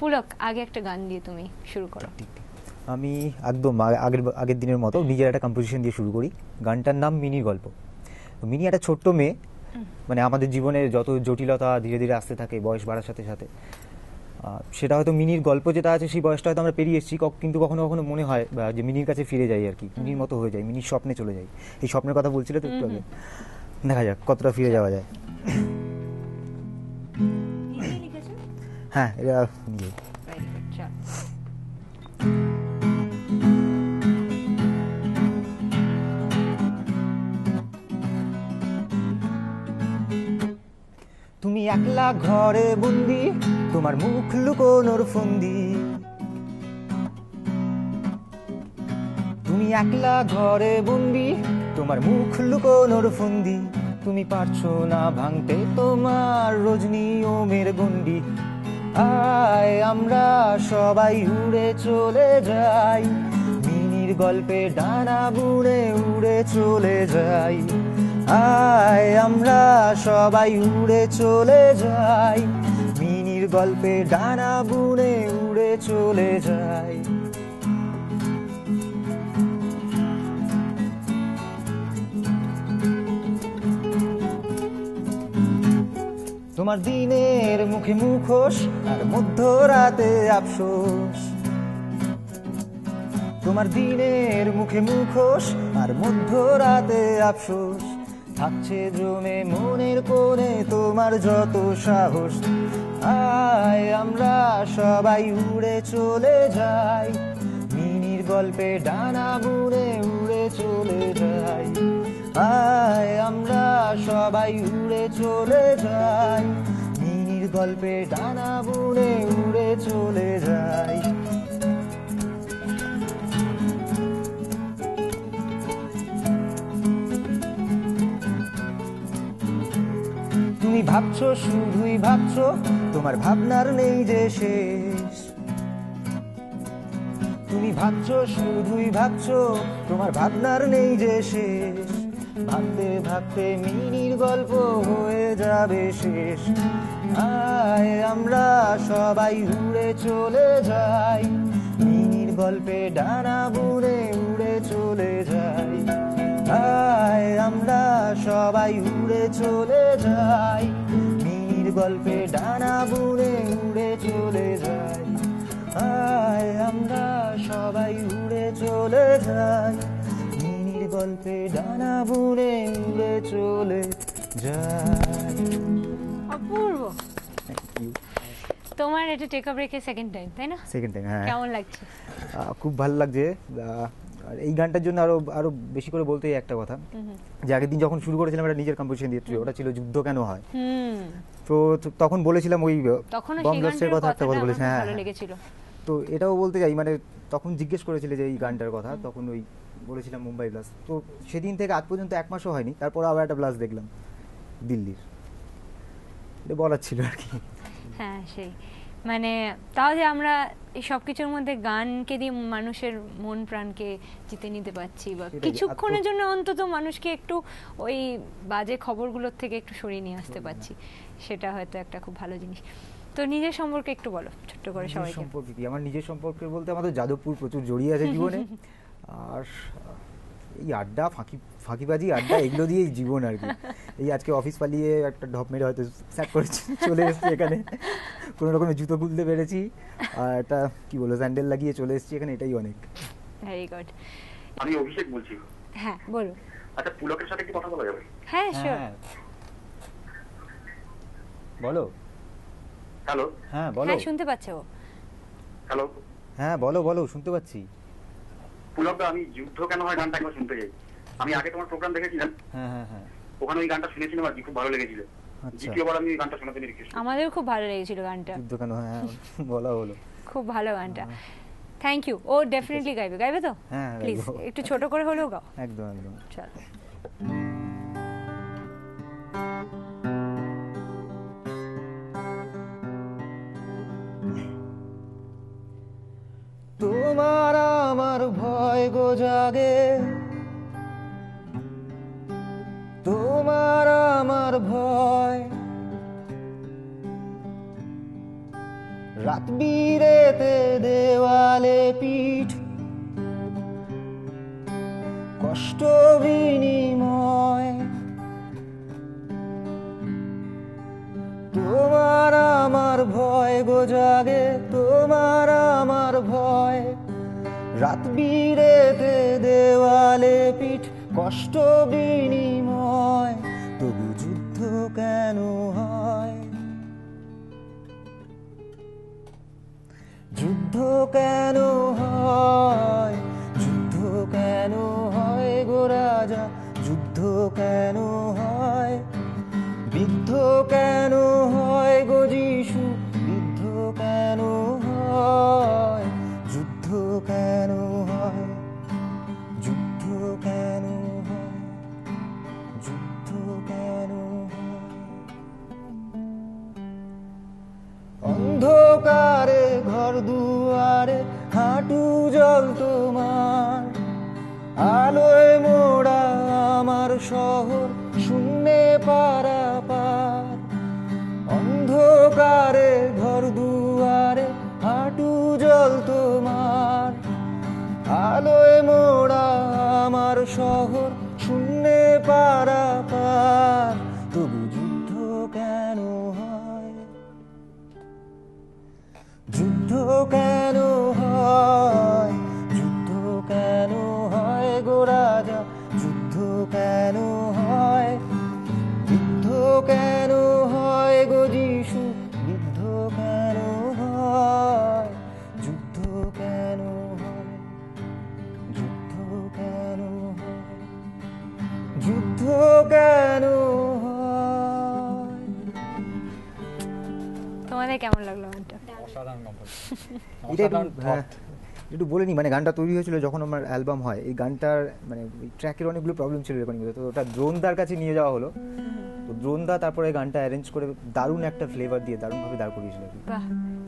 পুলক আগে একটা গান দিয়ে তুমি শুরু করো। আমি একদম আগের আগের দিনের মতো নিজের একটা কম্পোজিশন দিয়ে শুরু করি। গানটার নাম মিনির গল্প। মিনি একটা ছোট্ট মেয়ে মানে আমাদের জীবনের যত জটিলতা ধীরে ধীরে আসতে থাকে বয়স বাড়ার সাথে সাথে সেটা হয়তো মিনির গল্প যেটা আছে সেই বয়সটা হয়তো আমরা পেরিয়ে এসেছি কিন্তু কখনো কখনো মনে হয় যে মিনির কাছে ফিরে যাই আর কি মিনির মতো হয়ে যায় মিনির স্বপ্নে চলে যাই। এই স্বপ্নের কথা বলছিলে তো একটু আগে। দেখা যাক কতটা ফিরে যাওয়া যায়। হ্যাঁ এটা। তুমি একলা ঘরে বন্দি, তোমার মুখ লুকোনোর ফন্দি তুমি একলা ঘরে বন্দি, তোমার মুখ লুকোনোর ফন্দি তুমি পারছ না ভাঙতে তোমার রজনী ওমের গন্ডি আয়, আমরা সবাই উড়ে চলে যাই। মিনির গল্পে ডানা বুড়ে উড়ে চলে যাই। আয়, আমরা সবাই উড়ে চলে যাই। মিনির গল্পে ডানা বুড়ে উড়ে চলে যাই। তোমার দিনের মুখে মুখোশ আর মধ্যরাতে আফসোস। তোমার দিনের মুখে মুখোশ আর মধ্যরাতে আফসোস। থাকছে জমে মনের কোণে তোমার যত সাহস। আয়, আমরা সবাই উড়ে চলে যাই। মিনির গল্পে ডানা বুড়ে উড়ে চলে যাই। আয় আমরা সবাই উড়ে চলে যাই? মিনির গল্পে ডানা বুড়ে উড়ে চলে যাই। তুমি ভাবছ, শুধুই ভাবছ, তোমার ভাবনার নেই যে শেষ। তুমি ভাবছ, শুধুই ভাবছ, তোমার ভাবনার নেই যে শেষ। ভাবতে ভাবতে মিনির গল্প হয়ে যাবে শেষ। আয়, আমরা সবাই উড়ে চলে যাই। মিনির গল্পে ডানা বুড়ে উড়ে চলে যাই। আয়, আমরা সবাই উড়ে চলে যাই। মিনির গল্পে ডানা বুড়ে উড়ে চলে যাই। আয়, আমরা সবাই উড়ে চলে যাই। গল্পে ডানা বুড়ে উড়ে চলে যাই অপূর্ব। তোমার এটা টেক আপ রেখে সেকেন্ড টাইম তাই না? সেকেন্ড টাইম হ্যাঁ। কেমন লাগছে? খুব ভালো লাগছে। আর এই গানটার জন্য আরও আরও বেশি করে বলতে একটা কথা। যে আগের দিন যখন শুরু করেছিলাম একটা নিজের কম্পোজিশন দিয়ে ওটা ছিল যুদ্ধ কেন হয়? হুম। তো তখন বলেছিলাম ওই তখন কথা একটা কথা বলেছি হ্যাঁ ভালো হ্যাঁ। লেগেছিল। তো এটাও বলতে চাই মানে তখন জিজ্ঞেস করেছিলে যে এই গানটার কথা তখন ওই বলেছিলাম মুম্বাই ব্লাস্ট তো সেদিন থেকে আজ পর্যন্ত এক মাসও হয়নি তারপর আবার একটা ব্লাস্ট দেখলাম দিল্লির। এটা বলার ছিল আর কি। হ্যাঁ সেই। মানে তাও যে আমরা এই সব কিছুর মধ্যে গানকে দিয়ে মানুষের মন প্রাণকে জিতে নিতে পারছি বা কিছুক্ষণের জন্য অন্তত মানুষকে একটু ওই বাজে খবরগুলোর থেকে একটু সরিয়ে নিয়ে আসতে পারছি সেটা হয়তো একটা খুব ভালো জিনিস। তো নিজের সম্পর্কে একটু বলো ছোট্ট করে সবাইকে। সম্পর্কে কি? আমার নিজের সম্পর্কে বলতে আমাদের যাদবপুর প্রচুর জড়িয়ে আছে জীবনে। আর এই আড্ডা ফাঁকি ফাঁকিবাজি আড্ডা এগুলো দিয়েই জীবন আর কি। এই আজকে অফিস পালিয়ে একটা ঢপ মেরে হয়তো স্যাট করেছি চলে এসেছি এখানে। কোনো রকমের জুতো খুলতে পেরেছি। আর একটা কি বলব স্যান্ডেল লাগিয়ে চলে এসেছি এখানে এটাই অনেক। ভেরি গুড আমি অভিষেক বলছি। হ্যাঁ বলো আচ্ছা পুলকের সাথে কি কথা বলা যাবে? হ্যাঁ শিওর হ্যাঁ বলো। হ্যালো হ্যাঁ বলো। হ্যাঁ শুনতে পাচ্ছো হ্যালো হ্যাঁ বলো বলো শুনতে পাচ্ছি। আমি যুদ্ধ কেন হয় গানটা একবার শুনতে চাই? আমি আগে তোমার প্রোগ্রাম দেখেছিলাম। হ্যাঁ হ্যাঁ হ্যাঁ। ওখানে ওই গানটা শুনেছিলাম আর কি খুব ভালো লেগেছিল। আচ্ছা। দ্বিতীয়বার আমি গানটা শোনাতে রিকোয়েস্ট আমাদের খুব ভালো লেগেছিল গানটা। যুদ্ধ কেন হ্যাঁ বলা হলো। খুব ভালো গানটা। থ্যাংক ইউ ও ডেফিনেটলি গাইবে। গাইবে তো? হ্যাঁ, প্লিজ একটু ছোট করে হলেও গাও। একদম একদম। চলো। তোমার আমার ভয় গো জাগে। তোমার আমার ভয়। রাত বিরেতে দেওয়ালে পিঠ। কষ্ট বিনিময়। তোমার আমার ভয় গো জাগে। রাত বিরেতে দেওয়ালে পিঠ কষ্ট বিনিময় তবু যুদ্ধ কেন হয়? যুদ্ধ কেন হয়? আলোয় মোড়া আমার শহর শূন্যে পারা কেমন লাগল গানটা? অসাধারণ একটু হ্যাঁ, বলে নি মানে গানটা তৈরি হয়েছিল যখন আমার অ্যালবাম হয় এই গানটার মানে ট্র্যাকের অনেকগুলো প্রবলেম ছিল রেকর্ডিং তো ওটা দ্রোনদার কাছে নিয়ে যাওয়া হলো। তো দ্রোনদা তারপরে গানটা অ্যারেঞ্জ করে দারুণ একটা ফ্লেভার দিয়ে দারুণভাবে দাঁড় করিয়েছিল। বাহ।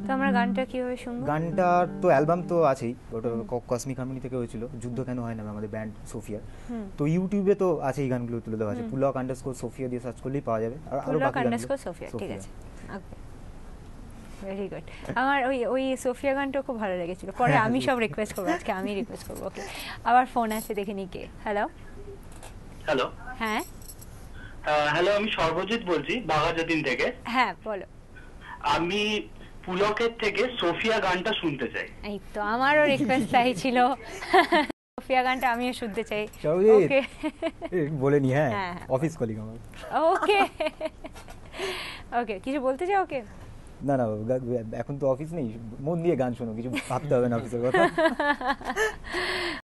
তো আমরা গানটা কীভাবে শুনব? গানটার তো অ্যালবাম তো আছেই ওটা কসমিক হারমোনি থেকে হয়েছিল। যুদ্ধ কেন হয় না আমাদের ব্যান্ড সোফিয়া তো ইউটিউবে তো আছে এই গানগুলো তুলে দেওয়া আছে। পুলক আন্ডারস্কোর সোফিয়া দিয়ে সার্চ করলেই পাওয়া যাবে। আর আরও বাকি গানগুলো- সোফিয়া ঠিক আছে। ভেরি গুড আমার ওই ওই সোফিয়া গানটা খুব ভালো লেগেছিল। পরে আমি সব রিকোয়েস্ট করব আজকে আমি রিকোয়েস্ট করব ওকে আবার ফোন আছে দেখে নি কে? হ্যালো হ্যালো হ্যাঁ? হ্যালো আমি সর্বজিৎ বলছি বাঘাযতীন থেকে। হ্যাঁ বলো। আমি পুলকের থেকে সোফিয়া গানটা শুনতে চাই। এই তো আমারও রিকোয়েস্ট তাই ছিল। সোফিয়া গানটা আমিও শুনতে চাই ওকে বলে নি হ্যাঁ হ্যাঁ, হ্যাঁ। অফিস কলিগ আমার। ওকে ওকে কিছু বলতে চাও ওকে? না না এখন তো অফিস নেই, মন দিয়ে গান শোনো, কিছু ভাবতে হবে না অফিসের কথা।